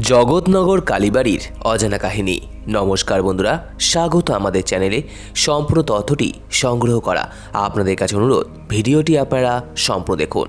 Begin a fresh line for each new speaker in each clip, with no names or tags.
জগৎনগর কালীবাড়ির অজানা কাহিনী। নমস্কার বন্ধুরা, স্বাগত আমাদের চ্যানেলে। সম্পূর্ণ তথ্যটি সংগ্রহ করা আপনাদের কাছে অনুরোধ, ভিডিওটি আপনারা সম্পূর্ণ দেখুন।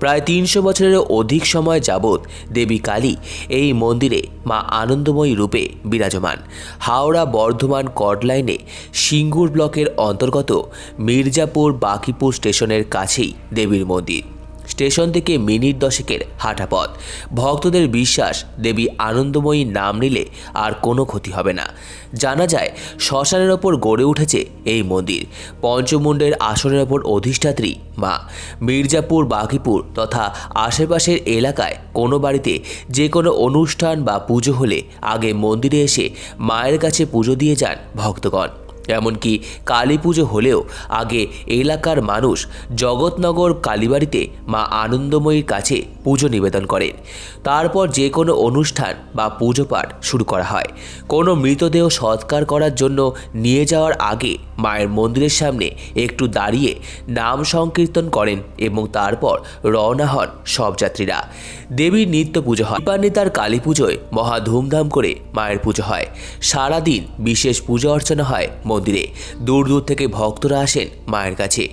প্রায় তিনশো বছরেরও অধিক সময় যাবৎ দেবী কালী এই মন্দিরে মা আনন্দময়ী রূপে বিরাজমান। হাওড়া বর্ধমান কর্ড লাইনে সিঙ্গুর ব্লকের অন্তর্গত মির্জাপুর বাকিপুর স্টেশনের কাছেই দেবীর মন্দির। স্টেশন থেকে মিনিট দশেকের হাঁটা পথ ভক্তদের বিশ্বাস, দেবী আনন্দময়ী নাম নিলে আর কোনো ক্ষতি হবে না। জানা যায়, শ্মশানের ওপর গড়ে উঠেছে এই মন্দির। পঞ্চমুণ্ডের আসনের ওপর অধিষ্ঠাত্রী মা। মির্জাপুর বাকিপুর তথা আশেপাশের এলাকায় কোনো বাড়িতে যে কোনো অনুষ্ঠান বা পুজো হলে আগে মন্দিরে এসে মায়ের কাছে পুজো দিয়ে যান ভক্তগণ। এমনকি কালী পুজো হলেও আগে এলাকার মানুষ জগৎনগর কালীবাড়িতে মা আনন্দময়ীর কাছে পুজো নিবেদন করেন। তারপর যে কোনো অনুষ্ঠান বা পুজো পাঠ শুরু করা হয়। কোনো মৃতদেহ সৎকার করার জন্য নিয়ে যাওয়ার আগে মায়ের মন্দিরের সামনে একটু দাঁড়িয়ে নাম সংকীর্তন করেন এবং তারপর রওনা হন সব যাত্রীরা। দেবীর নিত্য পুজো হয়। দীপান্বিতার কালী পুজোয় মহা ধুমধাম করে মায়ের পুজো হয়। সারাদিন বিশেষ পূজা অর্চনা হয় মন্দিরে। দূর দূর থেকে ভক্তরা আসেন মায়ের কাছে।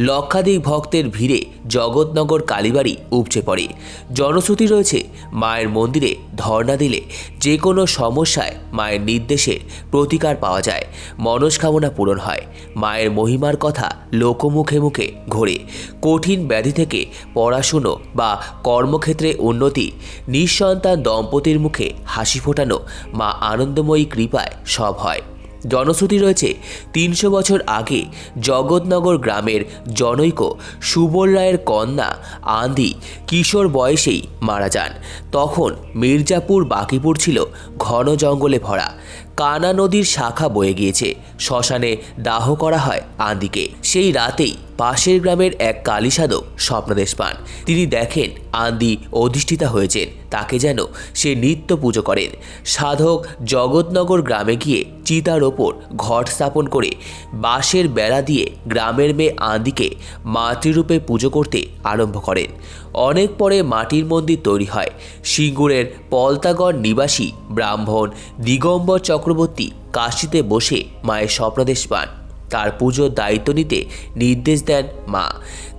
লক্ষাধিক ভক্তের ভিড়ে জগৎনগর কালীবাড়ি উপচে পড়ে। জনশ্রুতি রয়েছে, মায়ের মন্দিরে ধর্ণা দিলে যে কোনো সমস্যায় মায়ের নির্দেশে প্রতিকার পাওয়া যায়। মনস্কামনা পূরণ হয়। মায়ের মহিমার কথা লোকমুখে মুখে ঘোরে। কঠিন ব্যাধি থেকে পড়াশুনো বা কর্মক্ষেত্রে উন্নতি, নিঃসন্তান দম্পতির মুখে হাসি ফোটানো মা আনন্দময়ী কৃপায় সব হয়। জনশ্রুতি রয়েছে, তিনশো বছর আগে জগৎনগর গ্রামের জনৈক সুবল রায়ের কন্যা আন্দি কিশোর বয়সেই মারা যান। তখন মির্জাপুর বাকিপুর ছিল ঘন জঙ্গলে ভরা। কানা নদীর শাখা বয়ে গিয়েছে। শ্মশানে দাহ করা হয় আন্দিকে। সেই রাতেই পাশের গ্রামের এক কালী সাধক স্বপ্নদেশ পান। তিনি দেখেন আন্দি অধিষ্ঠিতা হয়েছেন। তাকে যেন সে নিত্য পুজো করেন। সাধক জগৎনগর গ্রামে গিয়ে চিতার ওপর ঘট স্থাপন করে বাঁশের বেড়া দিয়ে গ্রামের মেয়ে আন্দিকে মাতৃরূপে পুজো করতে আরম্ভ করেন। অনেক পরে মাটির মন্দির তৈরি হয়। সিঙ্গুরের পলতাগড় নিবাসী ব্রাহ্মণ দিগম্বর চক্রবর্তী কাশিতে বসে মায়ের স্বপ্নদেশ পান। তার পুজোর দায়িত্ব নিতে নির্দেশ দেন মা।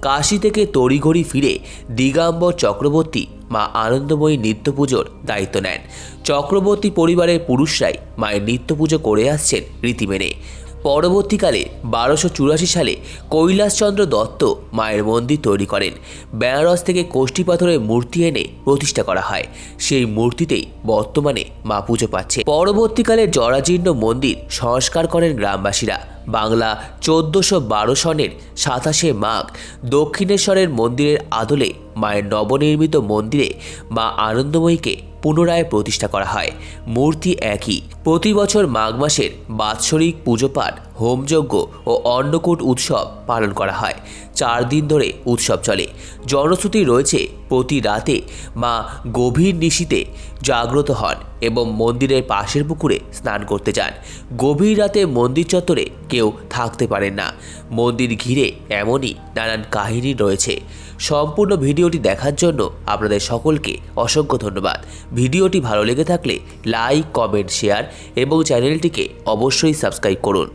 কাশি থেকে তড়িঘড়ি ফিরে দিগাম্বর চক্রবর্তী মা আনন্দময়ী নিত্য পুজোর দায়িত্ব নেন। চক্রবর্তী পরিবারের পুরুষরাই মায়ের নিত্য পুজো করে আসছেন রীতি মেনে। পরবর্তীকালে বারোশো চুরাশি সালে কৈলাসচন্দ্র দত্ত মায়ের মন্দির তৈরি করেন। বেনারস থেকে কোষ্ঠী পাথরের মূর্তি এনে প্রতিষ্ঠা করা হয়। সেই মূর্তিতেই বর্তমানে মা পুজো পাচ্ছে। পরবর্তীকালে জরাজীর্ণ মন্দির সংস্কার করেন গ্রামবাসীরা। বাংলা চোদ্দোশো বারো সনের সাতাশে মাঘ দক্ষিণেশ্বরের মন্দিরের আদলে মায়ের নবনির্মিত মন্দিরে মা আনন্দময়ীকে পুনরায় প্রতিষ্ঠা করা হয়। মূর্তি একই। প্রতি বছর মাঘ মাসের বাৎসরিক পুজো পাঠ হোমযজ্ঞ ও অন্নকূট উৎসব পালন করা হয়। চার দিন ধরে উৎসব চলে। জনশ্রুতি রয়েছে, প্রতি রাতে মা গভীর নিশীতে জাগ্রত হন এবং মন্দিরের পাশের পুকুরে স্নান করতে যান। গভীর রাতে মন্দির চত্বরে কেউ থাকতে পারেন না। মন্দির ঘিরে এমনই নানান কাহিনী রয়েছে। সম্পূর্ণ ভিডিওটি দেখার জন্য আপনাদের সকলকে অসংখ্য ধন্যবাদ। ভিডিওটি ভালো লেগে থাকলে লাইক, কমেন্ট, শেয়ার এবং চ্যানেলটিকে অবশ্যই সাবস্ক্রাইব করুন।